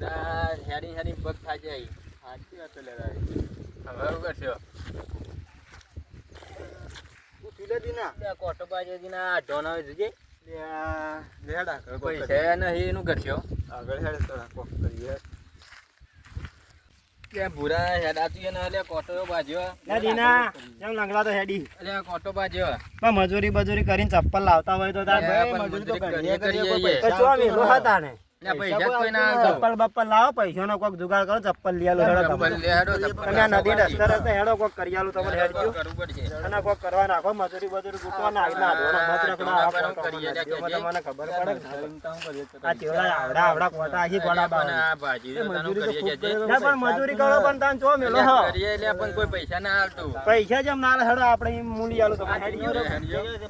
પૂરા હેરી હેરી પગ થાય જાય સાચી વાત લે બરોબર છે. તું પીલે દી ના? બે કોટો બાજુથી ના ઢોના જોજે. લેડા છે નહીં એનું કરશો આગળ હેડ તો કોક કરીએ. કે ભૂરા હેડાતું એને લે કોટો બાજ્યો લે દીના કેમ લંગડા તો હેડી? અલે કોટો બાજ્યો પણ મજૂરી બજૂરી કરીને ચપ્પલ લાવતા હોય તો તાર ભાઈ મજૂરી તો કરીએ કરીએ કરીએ કરીએ. કોઈ પૈસા વેલો હતા ને? ચપ્પલ બપ્પલ લાવો પૈસાનો કોક જુગાડ કરો ચપ્પલ લઈ આલો તમે લે હેડો, ચપ્પલ તમે આ નદી લાવવા રસ્તે રસ્તે હેડો કોક કરી આલું તમને હેડજો અને કોક કરવા નાખો મજૂરી બજૂરી ગુટવા ના ના પણ કોટા કરીએ, મને લે, મને મને ખબર પડે આ આ ચેવડા આવડા આવડા કોટા આખી ગોળા પણ બાવળી. આ ભાજી તો તાનું મજૂરી. કરે પણ મજૂરી કરો પણ તાન ચો મેલો હો પણ કોઈ પૈસા ના આવતું પૈસા જેમ ના હેડો આપણે મૂલી આલું તમારે હેડજો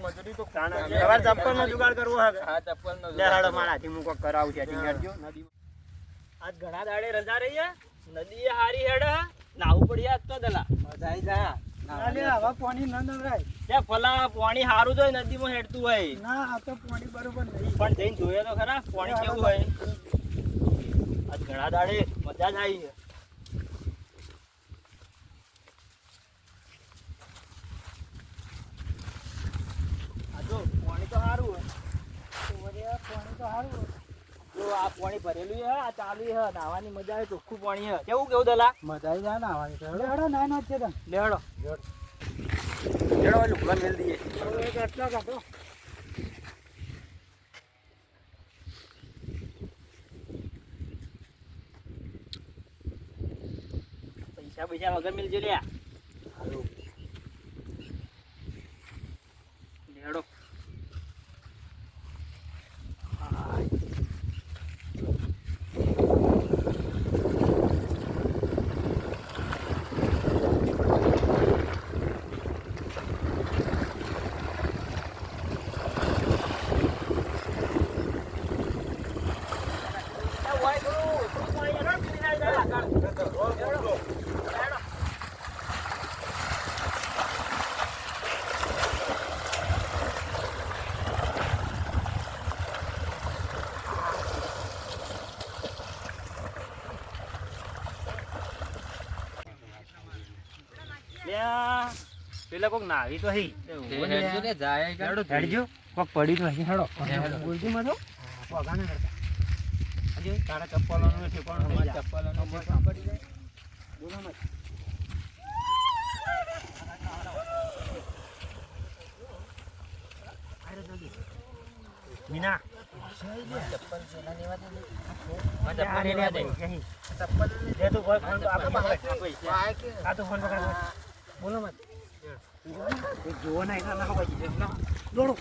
મજૂરી તો તમારે ચપ્પલ નો જુગાડ કરવો હે હા ચપ્પલ નો લે હેડો મારાથી હું કોક કરાવું છે આજ ઘણા દાડે રજા રહી હે. નદી એ હારી હેડ નાવું નાહવું પડી આજ તો દલા. મજા આવી જા. પાણી ન નવરાય. તે ફલા પાણી હારું તો હોય નદીમાં હેડતું હોય. ના આ તો પાણી બરોબર નહીં. પણ જઈને જોઈએ તો ખરા પાણી કેવું હોય. આજ ઘણા દાડે મજા જ આવી છે. આ જો પાણી તો સારું હોય. પાણી તો સારું આ પાણી ભરેલું છે આ ચાલુ છે નાવાની મજા આવે ચોખ્ખું પાણી છે. કેવું કેવું દલા મજા આવી જાય ને આવવાની ના ના છે તને. લેડો. હેડો મેલ દઈએ. કાઢો. પૈસા પૈસા વગર મિલજો લ્યા. લ્યા પેલા કોક નાવી તો હી હેડજો લે, જાય. હેડજો કોક પડી તો હી હેડો. બોલજી મતો વગાને કરતા આજે તારા ચપ્પલોનું ઠેકાણું થઈ જાય ચપ્પલોનો બસ પડી જાય. બોલો મત મીના ચપ્પલ પેલા લેવા દે ને. આ ચપ્પલ લેવા દે. અહીં. લે તું ફોન ફોન આપણે. આ તું ફોન પકડ બોલો મત જોવો ના એના ના પછી ના દોડો?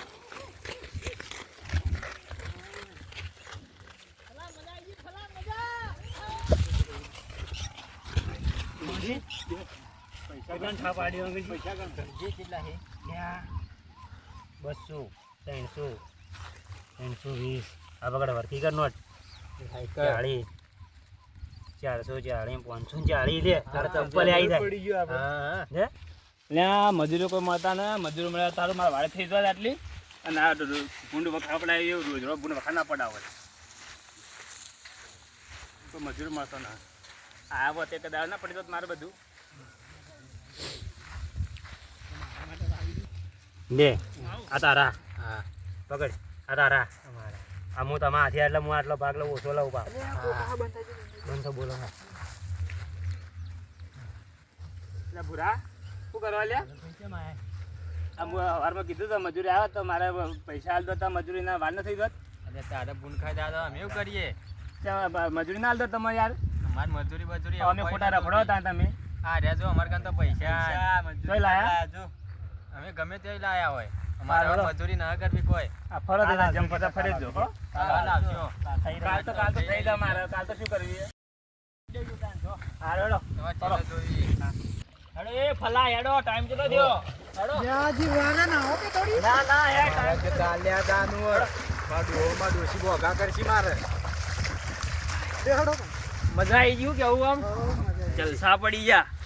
બસો ત્રણસો ત્રણસો વીસ. આ પકડ વર્કી કર નોટ. ચાળીસ. ચારસો ચાળીસ પાંચસો ચાળીસ લે. તારા ચપ્પલ આવી જાય. પડી ગયો આપણે. હા, હા. મજૂરો કોઈ મળતા ને મજૂરો મળ્યા તારું મારા વાળે થઈ જાય આટલી. અને આ ભૂંડ વખા પડાય એવું રોજ રોજ ભૂંડ વખા ના પડાવે. કોઈ મજૂર મળતો ના. આ વખતે કદાચ ના પડી તો મારે બધું. લે આ તારા. હા. પકડ. આ તારા. અમારા. આ હું તમારા હાથી એટલે હું આટલો ભાગ લઉં ઓછો લઉં પા હા. બંધ તો બોલો હા. એટલે ભૂરા શું કરવા લ્યા? વારમાં કીધું તો મજૂરી આવે તો મારે પૈસા હાલ દો તો મજૂરીના વાર ન થઈ ગયો અરે તારે ભૂન ખાઈ દાદા અમે એવું કરીએ. મજૂરી ના હાલ દો તમે યાર. અમારે મજૂરી મજૂરી અમે ખોટા રખડો હતા તમે. હા રેજો જો અમારે કાન તો પૈસા. મજૂરી લાયા? જો. અમે ગમે તે લાયા હોય. અમારે હવે મજૂરી ના કરવી કોઈ. આ ફરો દેતા જમ પતા ફરી જ કાલ આવજો. કાલ તો કાલ તો થઈ જાય મારે. કાલ તો શું કરવી? ફલા હેડો ટાઈમ કેટલો ના ના ના ટાઈમ ચાલ્યા મારું માં ડોસી બોગા કરશી મારે મજા આવી ગયું કેવું આમ જલસા પડી ગયા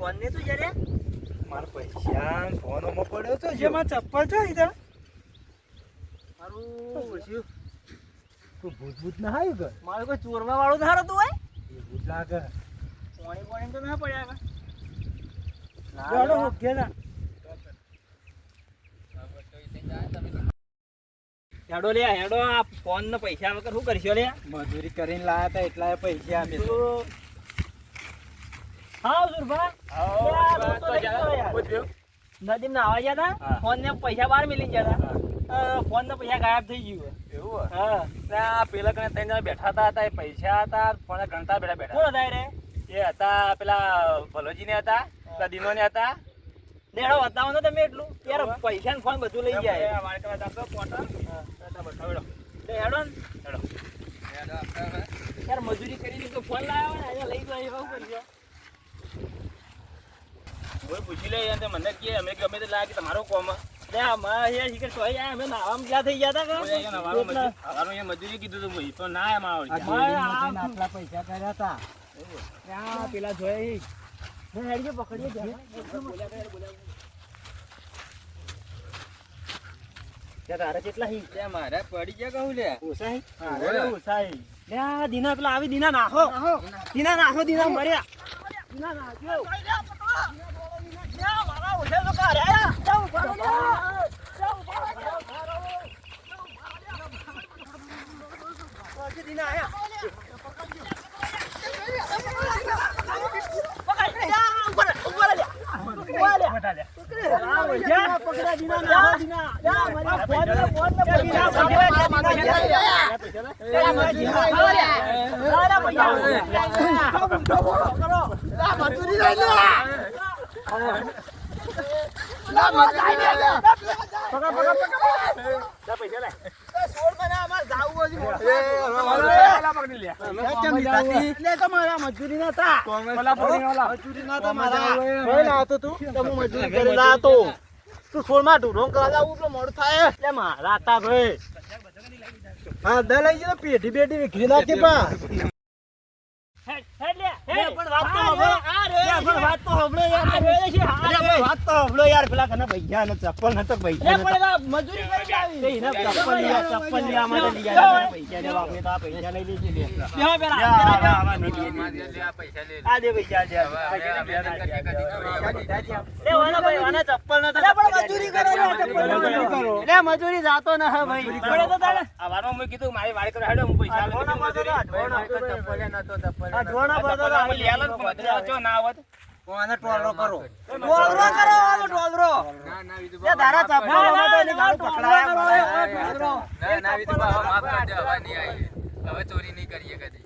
ફોન ને તું જરે? માર પૈસા ફોનોમાં પડ્યો તો જે માં ચપ્પલ છે ઈધર મારું શું? તું ભૂત ભૂત ના આવ્યું કે મારું કોઈ ચોરવા વાળું ધારો તું હોય? ભૂત લાગે. પાણી પાણી તો ના પડ્યા કે ચાલો મૂકીએ ના. હેડો લે હેડો. આ ફોન ના પૈસા વગર શું કરશો લે? મજૂરી કરીને લાયા હતા એટલા પૈસા અમે તો. હા સુરભા નદી નાવા ગયા હતા. ફોન ને પૈસા બહાર મિલી ગયા હતા. ફોન ના પૈસા ગાયબ થઈ ગયું એવું હા. પેલા કને ત્રણ જણા બેઠા હતા હતા એ પૈસા હતા ફોન ગણતા બેઠા બેઠા કોણ હતા. રે એ? હતા પેલા ભલોજી ને હતા દિનો ને હતા. દેડો બતાવો ને તમે એટલું. યાર પૈસા ને ફોન બધું લઈ જાય લે હેડો. ને. યાર મજૂરી કરીને તો ફોન લાવ્યો ને અહીંયા લઈ જાય એવું કરજો કોઈ પૂછી લે અને મને કે અમે ગમે તે લાગે તમારો કોમ. લે અમારા અહીંયા શીખર સોય આ અમે નાવામ ગયા થઈ ગયા હતા કોઈ અહીંયા નવારો મજૂરી મજૂરી કીધું તું ભાઈ તો ના એમ આવડી. આટલા પૈસા કર્યા હતા. ત્યાં પેલા જોઈ. હેડજો પકડીએ. તારે કેટલા હી? મારે પડી ગયા કહું લે? લે. દીના પેલા આવી દીના નાખો દીના નાખો દીના મર્યા. દીના નાખ્યો મારા ઓછે તો કારે આયા જાવ ભાગો જાવ ભાગો દીના આયા તું સોળમાં ઢૂંઢો કરવા લાવું એટલે મોડું થાય એટલે મારા ભાઈ હા દે લઈ પેઢી બેઢી વિખરી નાખી પા મજૂરી જાતો ન હે ભાઈ. પડે તો તારે? આ વારમાં મેં કીધું મારી વાડી કરો હેડો હું પૈસા તો, ધોણા આ તો ને બધા જો ના આવત. ડોલરો કરો. આનો ડોલરો એ તારા ચપ્પલમાં તો એની ગાડી પકડાયા ના ના વિધુ બા, માફ કરજો હવે નહીં આવી. હવે ચોરી નહીં કરીએ કદી.